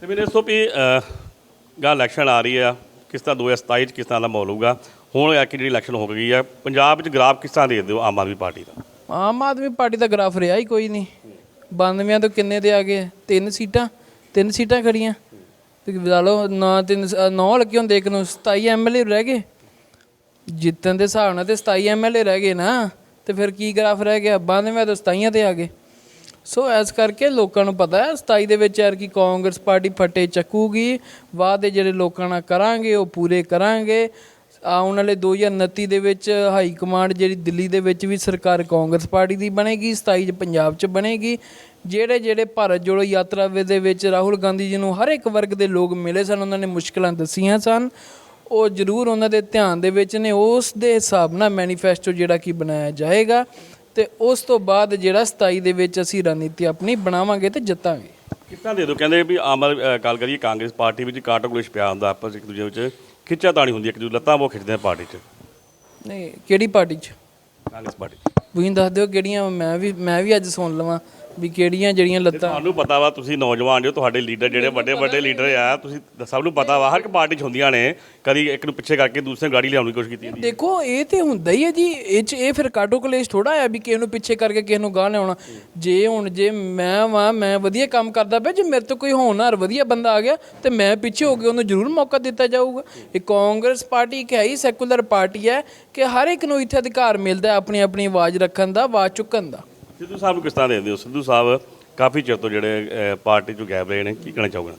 A: ਤੇ ਮੇਰੇ ਦੱਸੋ ਵੀ ਗਾ ਇਲੈਕਸ਼ਨ ਆ ਰਹੀ ਆ। ਕਿਸ ਤਰ੍ਹਾਂ 2027 ਚ ਕਿਸ ਤਰ੍ਹਾਂ ਦਾ ਮਾਹੌਲ ਹੋਊਗਾ? ਹੁਣ ਆ ਕੇ ਜਿਹੜੀ ਇਲੈਕਸ਼ਨ ਹੋ ਗਈ ਆ, ਪੰਜਾਬ ਵਿੱਚ ਗ੍ਰਾਫ ਕਿਸ ਤਰ੍ਹਾਂ ਦੇ ਦਿਓ ਆਮ ਆਦਮੀ ਪਾਰਟੀ ਦਾ?
B: ਆਮ ਆਦਮੀ ਪਾਰਟੀ ਦਾ ਗ੍ਰਾਫ ਰਿਹਾ ਹੀ ਕੋਈ ਨਹੀਂ। 92 ਤੋਂ ਕਿੰਨੇ ਦੇ ਆ ਗਏ? ਤਿੰਨ ਸੀਟਾਂ ਤਿੰਨ ਸੀਟਾਂ ਖੜੀਆਂ ਤੇ ਲਾ ਲਓ, ਨਾ ਤਿੰਨ ਨੌ ਲੱਗੇ ਹੁੰਦੇ ਇੱਕ ਨੂੰ 27 ਐਮਐਲਏ ਰਹਿ ਗਏ। ਜਿੱਤਣ ਦੇ ਹਿਸਾਬ ਨਾਲ ਤੇ 27 ਐਮਐਲਏ ਰਹਿ ਗਏ ਨਾ, ਤੇ ਫਿਰ ਕੀ ਗ੍ਰਾਫ ਰਹਿ ਗਿਆ? 92 ਤੋਂ 27 ਤੇ ਆ ਗਏ। ਸੋ ਇਸ ਕਰਕੇ ਲੋਕਾਂ ਨੂੰ ਪਤਾ ਹੈ 27 ਦੇ ਵਿੱਚ ਯਾਰ ਕਿ ਕਾਂਗਰਸ ਪਾਰਟੀ ਫੱਟੇ ਚੱਕੂਗੀ ਵਾਅਦੇ ਜਿਹੜੇ ਲੋਕਾਂ ਨਾਲ ਕਰਾਂਗੇ, ਉਹ ਪੂਰੇ ਕਰਾਂਗੇ। ਆਉਣ ਵਾਲੇ 2029 ਦੇ ਵਿੱਚ ਹਾਈ ਕਮਾਂਡ ਜਿਹੜੀ ਦਿੱਲੀ ਦੇ ਵਿੱਚ ਵੀ ਸਰਕਾਰ ਕਾਂਗਰਸ ਪਾਰਟੀ ਦੀ ਬਣੇਗੀ 27 ਚ ਪੰਜਾਬ 'ਚ ਬਣੇਗੀ। ਜਿਹੜੇ ਜਿਹੜੇ ਭਾਰਤ ਜੋੜੋ ਯਾਤਰਾ ਦੇ ਵਿੱਚ ਰਾਹੁਲ ਗਾਂਧੀ ਜੀ ਨੂੰ ਹਰ ਇੱਕ ਵਰਗ ਦੇ ਲੋਕ ਮਿਲੇ ਸਨ, ਉਹਨਾਂ ਨੇ ਮੁਸ਼ਕਲਾਂ ਦੱਸੀਆਂ ਸਨ। ਉਹ ਜ਼ਰੂਰ ਉਹਨਾਂ ਦੇ ਧਿਆਨ ਦੇ ਵਿੱਚ ਨੇ, ਉਸ ਦੇ ਹਿਸਾਬ ਨਾਲ ਮੈਨੀਫੈਸਟੋ ਜਿਹੜਾ ਕਿ ਬਣਾਇਆ ਜਾਏਗਾ। ਤੇ ਉਸ ਤੋਂ ਬਾਅਦ ਜਿਹੜਾ 27 ਦੇ ਵਿੱਚ ਅਸੀਂ ਰਣਨੀਤੀ ਆਪਣੀ ਬਣਾਵਾਂਗੇ ਤੇ ਜਿੱਤਾਂਗੇ।
A: ਤਰ੍ਹਾਂ ਦੇ ਦੋ? ਕਹਿੰਦੇ ਵੀ ਆਮ ਆਦਮੀ- ਅ, ਗੱਲ ਕਰੀਏ ਕਾਂਗਰਸ ਪਾਰਟੀ ਵਿੱਚ ਕਾਟੋ ਪਿਆ ਹੁੰਦਾ ਆਪਸ ਇੱਕ ਦੂਜੇ ਵਿੱਚ ਖਿੱਚਾ ਤਾਣੀ ਹੁੰਦੀ ਹੈ ਇੱਕ ਦੂਜੇ ਲੱਤਾਂ ਉਹ ਖਿੱਚਦੇ ਆ ਪਾਰਟੀ 'ਚ।
B: ਨਹੀਂ ਕਿਹੜੀ ਪਾਰਟੀ 'ਚ?
A: ਕਾਂਗਰਸ ਪਾਰਟੀ
B: ਤੁਸੀਂ ਦੱਸ ਦਿਓ ਕਿਹੜੀਆਂ ਮੈਂ ਵੀ ਮੈਂ ਵੀ ਅੱਜ ਸੁਣ ਲਵਾਂ। ਵੀ ਕਿਹੜੀਆਂ ਜਿਹੜੀਆਂ ਲੱਤਾਂ?
A: ਤੁਹਾਨੂੰ ਪਤਾ ਵਾ ਤੁਸੀਂ ਨੌਜਵਾਨ ਜੋ ਤੁਹਾਡੇ ਲੀਡਰ ਜਿਹੜੇ ਵੱਡੇ ਵੱਡੇ ਲੀਡਰ ਆ ਤੁਸੀਂ ਸਭ ਨੂੰ ਪਤਾ ਵਾ ਹਰ ਇੱਕ ਪਾਰਟੀ 'ਚ ਹੁੰਦੀਆਂ ਨੇ। ਕਦੀ ਇੱਕ ਨੂੰ ਪਿੱਛੇ ਕਰਕੇ ਦੂਸਰੇ ਨੂੰ ਗਾੜੀ ਲਿਆਉਣ ਦੀ ਕੋਸ਼ਿਸ਼ ਕੀਤੀ ਜਾਂਦੀ
B: ਦੇਖੋ ਇਹ ਤੇ ਹੁੰਦਾ ਹੀ ਹੈ ਜੀ ਇਹ ਚ ਇਹ ਫਿਰ ਕਾਟੋ ਕਲੇਸ਼ ਥੋੜਾ ਆ ਵੀ ਕਿਸੇ ਨੂੰ ਪਿੱਛੇ ਕਰਕੇ ਕਿਸੇ ਨੂੰ ਗਾਹ ਲਿਆਉਣਾ। ਜੇ ਹੁਣ ਜੇ ਮੈਂ ਵਾਂ ਮੈਂ ਵਧੀਆ ਕੰਮ ਕਰਦਾ ਪਿਆ ਜੇ ਮੇਰੇ ਤੋਂ ਕੋਈ ਹੋਣਹਾਰ ਵਧੀਆ ਬੰਦਾ ਆ ਗਿਆ ਤੇ ਮੈਂ ਪਿੱਛੇ ਹੋ ਕੇ ਉਹਨੂੰ ਜ਼ਰੂਰ ਮੌਕਾ ਦਿੱਤਾ ਜਾਊਗਾ। ਇਹ ਕਾਂਗਰਸ ਪਾਰਟੀ ਇੱਕ ਹੈ ਹੀ ਸੈਕੂਲਰ ਪਾਰਟੀ ਹੈ ਕਿ ਹਰ ਇੱਕ ਨੂੰ ਇੱਥੇ ਅਧਿਕਾਰ ਮਿਲਦਾ ਆਪਣੀ ਆਪਣੀ ਆਵਾਜ਼ ਰੱਖਣ ਦਾ ਆਵਾਜ਼ ਚੁੱਕਣ ਦਾ।
A: ਸਿੱਧੂ ਸਾਹਿਬ ਨੂੰ ਕਿਸ ਤਰ੍ਹਾਂ ਦੇਖਦੇ ਹੋ? ਸਿੱਧੂ ਸਾਹਿਬ ਕਾਫੀ ਚਿਰ ਤੋਂ ਜਿਹੜੇ ਪਾਰਟੀ 'ਚੋਂ ਗਾਇਬ ਰਹੇ ਨੇ ਕੀ ਕਹਿਣਾ ਚਾਹੋਗੇ?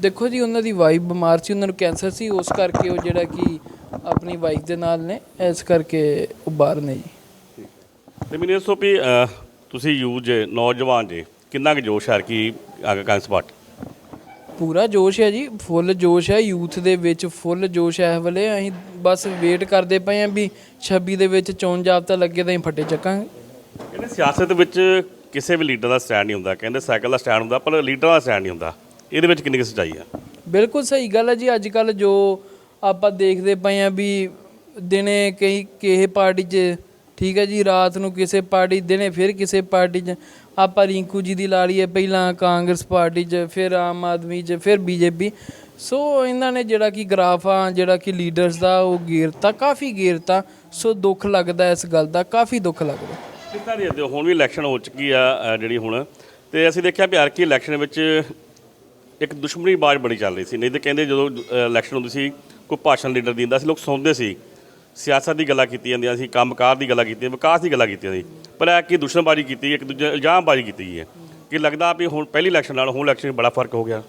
B: ਦੇਖੋ ਜੀ ਉਹਨਾਂ ਦੀ ਵਾਈਫ ਬਿਮਾਰ ਸੀ ਉਹਨਾਂ ਨੂੰ ਕੈਂਸਰ ਸੀ ਉਸ ਕਰਕੇ ਉਹ ਜਿਹੜਾ ਕਿ ਆਪਣੀ ਵਾਈਫ ਦੇ ਨਾਲ ਨੇ ਇਸ ਕਰਕੇ ਉਹ ਬਾਹਰ ਨੇ ਜੀ।
A: ਤੇ ਮੈਨੂੰ ਇਹ ਦੱਸੋ ਵੀ ਤੁਸੀਂ ਯੂਥ ਜੇ ਨੌਜਵਾਨ ਜੇ ਕਿੰਨਾ ਕੁ ਜੋਸ਼ ਹੈ ਕਿ ਆਗਾ ਕਾਂਗਰਸ ਪਾਰਟੀ?
B: ਪੂਰਾ ਜੋਸ਼ ਹੈ ਜੀ ਫੁੱਲ ਜੋਸ਼ ਹੈ ਯੂਥ ਦੇ ਵਿੱਚ ਫੁੱਲ ਜੋਸ਼ ਹੈ ਇਸ ਵੇਲੇ ਅਸੀਂ ਬਸ ਵੇਟ ਕਰਦੇ ਪਏ ਆਂ ਵੀ 26 ਦੇ ਵਿੱਚ ਚੋਣ ਜਾਬਤਾ ਲੱਗੇ ਤਾਂ ਅਸੀਂ ਫੱਟੇ ਚੱਕਾਂਗੇ।
A: ਕਹਿੰਦੇ ਸਿਆਸਤ ਵਿੱਚ ਕਿਸੇ ਵੀ ਲੀਡਰ ਦਾ ਸਟੈਂਡ ਨਹੀਂ ਹੁੰਦਾ, ਕਹਿੰਦੇ ਸਾਈਕਲ ਦਾ ਸਟੈਂਡ ਹੁੰਦਾ, ਪਰ ਲੀਡਰਾਂ ਦਾ ਸਟੈਂਡ ਨਹੀਂ ਹੁੰਦਾ। ਇਹਦੇ ਵਿੱਚ ਕਿੰਨੀ ਕੁ ਸੱਚਾਈ ਆ?
B: ਬਿਲਕੁਲ ਸਹੀ ਗੱਲ ਹੈ ਜੀ ਅੱਜ ਕੱਲ ਜੋ ਆਪਾਂ ਦੇਖਦੇ ਪਏ ਆਂ ਵੀ ਦਿਨੇ ਕਈ ਕਿਸੇ ਪਾਰਟੀ 'ਚ, ਠੀਕ ਹੈ ਜੀ, ਰਾਤ ਨੂੰ ਕਿਸੇ ਪਾਰਟੀ, ਦਿਨੇ ਫਿਰ ਕਿਸੇ ਪਾਰਟੀ 'ਚ ਆਪਾਂ ਰਿੰਕੂ ਜੀ ਦੀ ਲਾ ਲਈਏ, ਪਹਿਲਾਂ ਕਾਂਗਰਸ ਪਾਰਟੀ 'ਚ, ਫਿਰ ਆਮ ਆਦਮੀ 'ਚ, ਫਿਰ ਬੀਜੇਪੀ। ਸੋ ਇਹਨਾਂ ਨੇ ਜਿਹੜਾ ਕਿ ਗ੍ਰਾਫ ਆ ਜਿਹੜਾ ਕਿ ਲੀਡਰਸ ਦਾ ਉਹ ਗੇਰਤਾ, ਕਾਫੀ ਗੇਰਤਾ। ਸੋ ਦੁੱਖ ਲੱਗਦਾ ਇਸ ਗੱਲ ਦਾ, ਕਾਫੀ ਦੁੱਖ ਲੱਗਦਾ।
A: ਕਿੱਦਾਂ ਤਰ੍ਹਾਂ ਦੇਖਦੇ ਹੁਣ ਵੀ ਇਲੈਕਸ਼ਨ ਹੋ ਚੁੱਕੀ ਆ ਅ, ਜਿਹੜੀ ਹੁਣ। ਤੇ ਅਸੀਂ ਦੇਖਿਆ ਵੀ ਹਰ ਕੀ ਇਲੈਕਸ਼ਨ ਵਿੱਚ ਇੱਕ ਦੁਸ਼ਮਣੀ ਬਾਜ਼ ਬੜੀ ਚੱਲ ਰਹੀ ਸੀ। ਨਹੀਂ ਤਾਂ ਕਹਿੰਦੇ ਜਦੋਂ ਅ, ਇਲੈਕਸ਼ਨ ਹੁੰਦੀ ਸੀ ਕੋਈ ਭਾਸ਼ਣ ਲੀਡਰ ਦਿੰਦਾ ਸੀ ਲੋਕ ਸੁਣਦੇ ਸੀ। ਸਿਆਸਤ ਦੀ ਗੱਲਾਂ ਕੀਤੀਆਂ ਜਾਂਦੀਆਂ ਸੀ ਕੰਮਕਾਰ ਦੀ ਗੱਲਾਂ ਕੀਤੀਆਂ ਵਿਕਾਸ ਦੀ ਗੱਲਾਂ ਕੀਤੀਆਂ ਸੀ। ਪਰ ਇਹ ਕੀ ਦੁਸ਼ਮਣਬਾਜ਼ੀ ਕੀਤੀ ਇੱਕ ਦੂਜੇ ਇਲਜ਼ਾਮਬਾਜ਼ੀ ਕੀਤੀ ਗਈ ਹੈ। ਕਿ ਲੱਗਦਾ ਵੀ ਹੁਣ ਪਹਿਲੀ ਇਲੈਕਸ਼ਨ ਨਾਲ ਹੁਣ ਇਲੈਕਸ਼ਨ 'ਚ ਬੜਾ ਫ਼ਰਕ ਹੋ ਗਿਆ?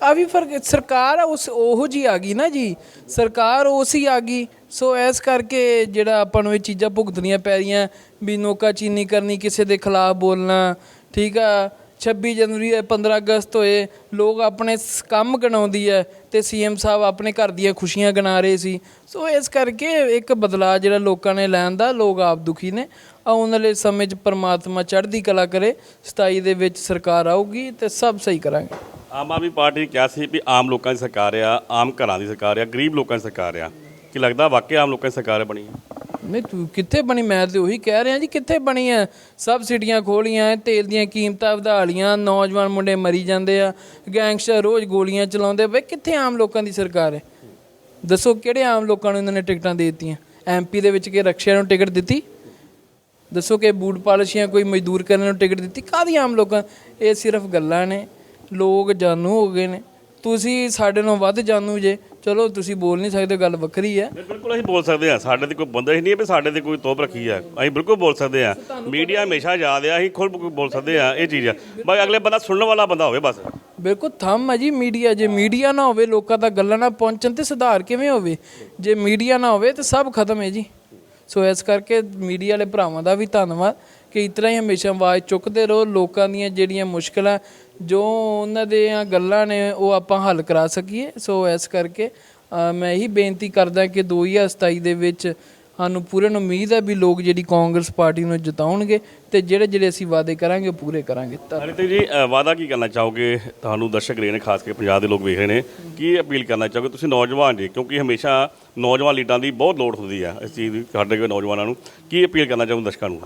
B: ਕਾਫੀ ਫ਼ਰਕ, ਸਰਕਾਰ ਉਸ, ਉਹੋ ਜੀ ਆ ਗਈ ਨਾ ਜੀ। ਸਰਕਾਰ ਉਸ ਹੀ ਆ ਗਈ। ਸੋ ਇਸ ਕਰਕੇ ਜਿਹੜਾ ਆਪਾਂ ਨੂੰ ਇਹ ਚੀਜ਼ਾਂ ਭੁਗਤਣੀਆਂ ਪੈ ਰਹੀਆਂ, ਵੀ ਨੋਕਾ ਚੀਨੀ ਕਰਨੀ, ਕਿਸੇ ਦੇ ਖਿਲਾਫ ਬੋਲਣਾ, ਠੀਕ ਆ? 26 ਜਨਵਰੀ ਹੈ 15 ਅਗਸਤ ਹੋਏ, ਲੋਕ ਆਪਣੇ ਸ- ਕੰਮ ਗਣਾਉਂਦੀ ਹੈ ਤੇ ਸੀਐਮ ਸਾਹਿਬ ਆਪਣੇ ਘਰ ਦੀਆਂ ਖੁਸ਼ੀਆਂ ਗਣਾ ਰਹੇ ਸੀ। ਸੋ ਇਸ ਕਰਕੇ ਇੱਕ ਬਦਲਾਅ ਜਿਹੜਾ ਲੋਕਾਂ ਨੇ ਲੈਣ ਦਾ, ਲੋਕ ਆਪ ਦੁਖੀ ਨੇ। ਆਉਣ ਵਾਲੇ ਸਮੇਂ 'ਚ ਪਰਮਾਤਮਾ ਚੜ੍ਹਦੀ ਕਲਾ ਕਰੇ 27 ਦੇ ਵਿੱਚ ਸਰਕਾਰ ਆਊਗੀ ਤੇ ਸਭ ਸਹੀ ਕਰਾਂਗੇ।
A: ਆਮ ਆਦਮੀ ਪਾਰਟੀ ਨੇ ਕਿਹਾ ਸੀ ਵੀ ਆਮ ਲੋਕਾਂ ਦੀ ਸਰਕਾਰ ਆ, ਆਮ ਘਰਾਂ ਦੀ ਸਰਕਾਰ ਆ, ਗਰੀਬ ਲੋਕਾਂ ਦੀ ਸਰਕਾਰ ਆ। ਕੀ ਲੱਗਦਾ ਵਾਕਿਆ ਆਮ ਲੋਕਾਂ ਦੀ ਸਰਕਾਰ ਬਣੀ ਹੈ
B: ਨਹੀਂ, ਤੂੰ ਕਿੱਥੇ ਬਣੀ? ਮੈਂ ਤੇ ਉਹੀ ਕਹਿ ਰਿਹਾ ਜੀ, ਕਿੱਥੇ ਬਣੀ ਐ ਸਬਸਿਡੀਆਂ ਖੋਲੀਆਂ, ਤੇਲ ਦੀਆਂ ਕੀਮਤਾਂ ਵਧਾ ਲੀਆਂ ਨੌਜਵਾਨ ਮੁੰਡੇ ਮਰੀ ਜਾਂਦੇ ਆ, ਗੈਂਗਸਟਰ ਰੋਜ਼ ਗੋਲੀਆਂ ਚਲਾਉਂਦੇ ਵੇ ਕਿੱਥੇ ਆਮ ਲੋਕਾਂ ਦੀ ਸਰਕਾਰ ਹੈ? ਦੱਸੋ ਕਿਹੜੇ ਆਮ ਲੋਕਾਂ ਨੂੰ ਇਹਨਾਂ ਨੇ ਟਿਕਟਾਂ ਦੇ ਦਿੱਤੀਆਂ? ਐਮਪੀ ਦੇ ਵਿੱਚ ਕਿ ਰਕਸ਼ਿਆਂ ਨੂੰ ਟਿਕਟ ਦਿੱਤੀ? ਦੱਸੋ ਕਿ ਬੂਟ ਪਾਲਿਸ਼ ਜਾਂ ਕੋਈ ਮਜ਼ਦੂਰ ਕਰਨ ਨੂੰ ਟਿਕਟ ਦਿੱਤੀ? ਕਾਹਦੀ ਆਮ ਲੋਕਾਂ ਇਹ ਸਿਰਫ ਗੱਲਾਂ ਨੇ। ਲੋਕ ਜਾਣੂ ਹੋ ਗਏ ਨੇ। ਤੁਸੀਂ ਸਾਡੇ ਨਾਲੋਂ ਵੱਧ ਜਾਣੂ ਜੇ। ਚਲੋ ਤੁਸੀਂ ਬੋਲ ਨਹੀਂ ਸਕਦੇ ਗੱਲ ਵੱਖਰੀ ਹੈ।
A: ਬਿਲਕੁਲ ਅਸੀਂ ਬੋਲ ਸਕਦੇ ਹਾਂ। ਸਾਡੇ ਤੇ ਕੋਈ ਬੰਦਾ ਹੀ ਨਹੀਂ ਹੈ ਵੀ ਸਾਡੇ ਤੇ ਕੋਈ ਤੋਪ ਰੱਖੀ ਹੈ। ਅਸੀਂ ਬਿਲਕੁਲ ਬੋਲ ਸਕਦੇ ਹਾਂ। ਮੀਡੀਆ ਹਮੇਸ਼ਾ ਯਾਦ ਆ ਅਸੀਂ ਖੁਦ ਬੋਲ ਸਕਦੇ ਹਾਂ ਇਹ ਚੀਜ਼। ਆ ਬਸ ਅਗਲੇ ਬੰਦਾ ਸੁਣਨ ਵਾਲਾ ਬੰਦਾ ਹੋਵੇ ਬਸ।
B: ਬਿਲਕੁਲ ਥੰਮ ਹੈ ਜੀ ਮੀਡੀਆ। ਜੇ ਮੀਡੀਆ ਨਾ ਹੋਵੇ ਲੋਕਾਂ ਤੱਕ ਗੱਲਾਂ ਨਾ ਪਹੁੰਚਣ ਤੇ ਸੁਧਾਰ ਕਿਵੇਂ ਹੋਵੇ? ਜੇ ਮੀਡੀਆ ਨਾ ਹੋਵੇ ਤੇ ਸਭ ਖਤਮ ਹੈ ਜੀ। ਸੋ ਇਸ ਕਰਕੇ ਮੀਡੀਆ ਵਾਲੇ ਭਰਾਵਾਂ ਦਾ ਵੀ ਧੰਨਵਾਦ। ਕਿ ਇਸ ਤਰ੍ਹਾਂ ਹੀ ਹਮੇਸ਼ਾ ਆਵਾਜ਼ ਚੁੱਕਦੇ ਰਹੋ, ਲੋਕਾਂ ਦੀਆਂ ਜਿਹੜੀਆਂ ਮੁਸ਼ਕਲਾਂ ਜੋ ਉਹਨਾਂ ਦੀਆਂ ਗੱਲਾਂ ਨੇ ਉਹ ਆਪਾਂ ਹੱਲ ਕਰਾ ਸਕੀਏ। ਸੋ ਇਸ ਕਰਕੇ ਮੈਂ ਇਹੀ ਬੇਨਤੀ ਕਰਦਾ ਕਿ 2027 ਦੇ ਵਿੱਚ ਸਾਨੂੰ ਪੂਰਨ ਉਮੀਦ ਹੈ ਵੀ ਲੋਕ ਜਿਹੜੀ ਕਾਂਗਰਸ ਪਾਰਟੀ ਨੂੰ ਜਿਤਾਉਣਗੇ ਤੇ ਜਿਹੜੇ ਜਿਹੜੇ ਅਸੀਂ ਵਾਅਦੇ ਕਰਾਂਗੇ, ਉਹ ਪੂਰੇ ਕਰਾਂਗੇ। ਧੰਨਵਾਦ।
A: ਹਰਿਤ ਜੀ ਵਾਅਦਾ ਕੀ ਕਰਨਾ ਚਾਹੋਗੇ? ਤੁਹਾਨੂੰ ਦਰਸ਼ਕ ਰਹੇ ਨੇ, ਖਾਸ ਕਰਕੇ ਪੰਜਾਬ ਦੇ ਲੋਕ ਵੇਖ ਰਹੇ ਨੇ। ਕੀ ਅਪੀਲ ਕਰਨਾ ਚਾਹੋਗੇ ਤੁਸੀਂ ਨੌਜਵਾਨ ਜੀ? ਕਿਉਂਕਿ ਹਮੇਸ਼ਾ ਨੌਜਵਾਨ ਲੀਡਰਾਂ ਦੀ ਬਹੁਤ ਲੋੜ ਹੁੰਦੀ ਆ ਇਸ ਚੀਜ਼ ਦੀ, ਸਾਡੇ ਕੋਲ ਨੌਜਵਾਨਾਂ ਨੂੰ। ਕੀ ਅਪੀਲ ਕਰਨਾ ਚਾਹੋਗੇ ਦਰਸ਼ਕਾਂ ਨੂੰ?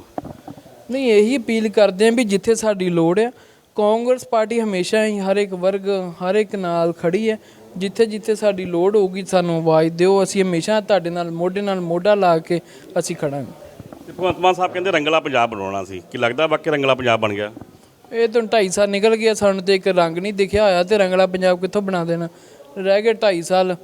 B: ਨਹੀਂ ਇਹੀ ਅਪੀਲ ਕਰਦੇ ਆਂ ਵੀ ਜਿੱਥੇ ਸਾਡੀ ਲੋੜ ਹੈ ਕਾਂਗਰਸ ਪਾਰਟੀ ਹਮੇਸ਼ਾ ਹੀ ਹਰ ਇੱਕ ਵਰਗ ਹਰ ਇੱਕ ਨਾਲ ਖੜੀ ਹੈ। ਜਿੱਥੇ ਜਿੱਥੇ ਸਾਡੀ ਲੋੜ ਹੋਊਗੀ ਸਾਨੂੰ ਆਵਾਜ਼ ਦਿਓ। ਅਸੀਂ ਹਮੇਸ਼ਾ ਤੁਹਾਡੇ ਨਾਲ ਮੋਢੇ ਨਾਲ ਮੋਢਾ ਲਾ ਕੇ ਅਸੀਂ ਖੜਾਂਗੇ
A: ਤੇ ਭਗਵੰਤ ਮਾਨ ਸਾਹਿਬ ਕਹਿੰਦੇ ਰੰਗਲਾ ਪੰਜਾਬ ਬਣਾਉਣਾ ਸੀ। ਕੀ ਲੱਗਦਾ ਬਾਕੀ ਰੰਗਲਾ ਪੰਜਾਬ ਬਣ ਗਿਆ?
B: ਇਹ ਤਾਂ 2.5 ਸਾਲ ਨਿਕਲ ਗਿਆ ਸਾਨੂੰ ਤੇ ਇੱਕ ਰੰਗ ਨਹੀਂ ਦਿਖਿਆ ਹੋਇਆ ਤੇ ਰੰਗਲਾ ਪੰਜਾਬ ਕਿੱਥੋਂ ਬਣਾ ਦੇਣਾ? ਰਹਿ ਗਏ 2.5 ਸਾਲ।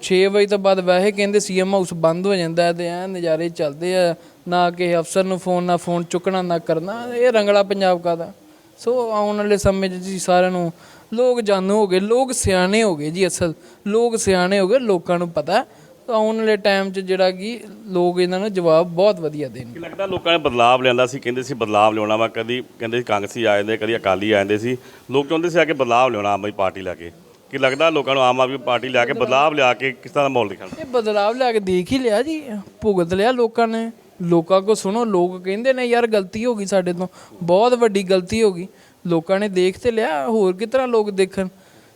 B: 6 ਵਜੇ ਤੋਂ ਬਾਅਦ ਵੈਸੇ ਕਹਿੰਦੇ ਸੀਐਮ ਹਾਊਸ ਬੰਦ ਹੋ ਜਾਂਦਾ ਹੈ ਤੇ ਐ ਨਜ਼ਾਰੇ ਚੱਲਦੇ ਆ। ਨਾ ਕਿਸੇ ਅਫਸਰ ਨੂੰ ਫੋਨ ਨਾ ਫੋਨ ਚੁੱਕਣਾ ਨਾ ਕਰਨਾ। ਇਹ ਰੰਗਲਾ ਪੰਜਾਬ ਕਾਦਾ ਸੋ ਆਉਣ ਵਾਲੇ ਸਮੇਂ 'ਚ ਜੀ ਸਾਰਿਆਂ ਨੂੰ ਲੋਕ ਜਾਣੂ ਹੋ ਗਏ ਲੋਕ ਸਿਆਣੇ ਹੋ ਗਏ ਜੀ ਅਸਲ। ਲੋਕ ਸਿਆਣੇ ਹੋ ਗਏ ਲੋਕਾਂ ਨੂੰ ਪਤਾ। ਆਉਣ ਵਾਲੇ ਟਾਈਮ 'ਚ ਜਿਹੜਾ ਕਿ ਲੋਕ ਇਹਨਾਂ ਨੂੰ ਜਵਾਬ ਬਹੁਤ ਵਧੀਆ ਦੇਣਗੇ।
A: ਕੀ ਲੱਗਦਾ ਲੋਕਾਂ ਨੇ ਬਦਲਾਵ ਲਿਆਂਦਾ ਸੀ? ਕਹਿੰਦੇ ਸੀ ਬਦਲਾਵ ਲਿਆਉਣਾ ਵਾ ਕਦੀ ਕਹਿੰਦੇ ਸੀ ਕਾਂਗਰਸੀ ਆ ਜਾਂਦੇ ਕਦੀ ਅਕਾਲੀ ਆ ਜਾਂਦੇ ਸੀ। ਲੋਕ ਚਾਹੁੰਦੇ ਸੀ ਆ ਕੇ ਬਦਲਾਵ ਲਿਆਉਣਾ ਆਮ ਆਦਮੀ ਪਾਰਟੀ ਲੈ ਕੇ। ਕੀ ਲੱਗਦਾ ਲੋਕਾਂ ਨੂੰ ਆਮ ਆਦਮੀ ਪਾਰਟੀ ਲਿਆ ਕੇ ਬਦਲਾਵ ਲਿਆ ਕੇ ਕਿਸ ਤਰ੍ਹਾਂ ਦਾ ਮਾਹੌਲ ਦਿਖਾਉਣਾ?
B: ਇਹ ਬਦਲਾਵ ਲਿਆ ਕੇ ਦੇਖ ਹੀ ਲਿਆ ਜੀ ਭੁਗਤ ਲਿਆ ਲੋਕਾਂ ਨੇ। ਲੋਕਾਂ ਕੋ ਸੁਣੋ, ਲੋਕ ਕਹਿੰਦੇ ਨੇ, ਯਾਰ ਗਲਤੀ ਹੋ ਗਈ ਸਾਡੇ ਤੋਂ। ਬਹੁਤ ਵੱਡੀ ਗਲਤੀ ਹੋ ਗਈ। ਲੋਕਾਂ ਨੇ ਦੇਖ ਤੇ ਲਿਆ, ਹੋਰ ਕਿਸ ਤਰ੍ਹਾਂ ਲੋਕ ਦੇਖਣ?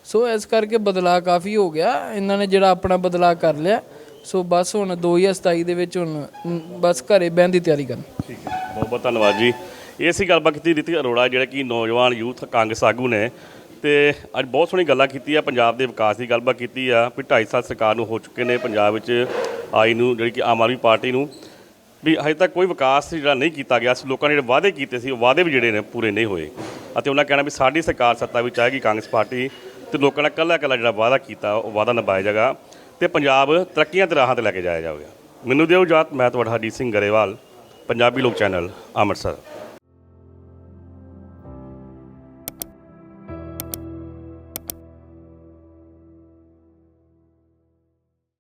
B: ਸੋ ਇਸ ਕਰਕੇ ਬਦਲਾਅ ਕਾਫੀ ਹੋ ਗਿਆ। ਇਹਨਾਂ ਨੇ ਜਿਹੜਾ ਆਪਣਾ ਬਦਲਾਅ ਕਰ ਲਿਆ। ਸੋ ਬਸ ਹੁਣ 2027 ਦੇ ਵਿੱਚ ਹੁਣ ਬਸ ਘਰੇ ਬਹਿਣ ਦੀ ਤਿਆਰੀ ਕਰਨ।
A: ਠੀਕ ਹੈ। ਬਹੁਤ ਬਹੁਤ ਧੰਨਵਾਦ ਜੀ। ਇਹ ਸੀ ਗੱਲਬਾਤ ਕੀਤੀ ਰਿਤਿਕ ਅਰੋੜਾ, ਜਿਹੜਾ ਕਿ ਨੌਜਵਾਨ ਯੂਥ ਕਾਂਗਰਸ ਆਗੂ ਨੇ। ਤੇ ਅੱਜ ਬਹੁਤ ਸੋਹਣੀ ਗੱਲਾਂ ਕੀਤੀ ਆ ਪੰਜਾਬ ਦੇ ਵਿਕਾਸ ਦੀ ਗੱਲਬਾਤ ਕੀਤੀ ਆ। ਵੀ 2.5 ਸਾਲ ਸਰਕਾਰ ਨੂੰ ਹੋ ਚੁੱਕੇ ਨੇ ਪੰਜਾਬ ਵਿੱਚ ਆਈ ਨੂੰ, ਜਿਹੜੀ ਕਿ ਆਮ ਆਦਮੀ ਪਾਰਟੀ ਨੂੰ। ਵੀ ਹਜੇ ਤੱਕ ਕੋਈ ਵਿਕਾਸ ਜਿਹੜਾ ਨਹੀਂ ਕੀਤਾ ਗਿਆ ਸੀ, ਲੋਕਾਂ ਨੇ ਜਿਹੜੇ ਵਾਅਦੇ ਕੀਤੇ ਸੀ, ਉਹ ਵਾਅਦੇ ਵੀ ਜਿਹੜੇ ਨੇ ਪੂਰੇ ਨਹੀਂ ਹੋਏ। ਅਤੇ ਉਹਨਾਂ ਕਹਿਣਾ ਵੀ ਸਾਡੀ ਸਰਕਾਰ ਸੱਤਾ ਵਿੱਚ ਆਏਗੀ, ਕਾਂਗਰਸ ਪਾਰਟੀ, ਤੇ ਲੋਕਾਂ ਨੇ ਕੱਲਾ ਕੱਲਾ ਜਿਹੜਾ ਵਾਅਦਾ ਕੀਤਾ, ਉਹ ਵਾਅਦਾ ਨਿਭਾਇਆ ਜਾਏਗਾ ਤੇ ਪੰਜਾਬ ਤਰੱਕੀਆਂ ਤੇ ਰਾਹਾਂ ਤੇ ਲੈ ਕੇ ਜਾਇਆ ਜਾਵੇਗਾ। ਮੈਨੂੰ ਦਿਓ ਇਜਾਜ਼ਤ, ਮੈਂ ਤੁਹਾਡਾ ਹਰਜੀਤ ਸਿੰਘ ਗਰੇਵਾਲ, ਪੰਜਾਬੀ ਲੋਕ ਚੈਨਲ, ਅੰਮ੍ਰਿਤਸਰ।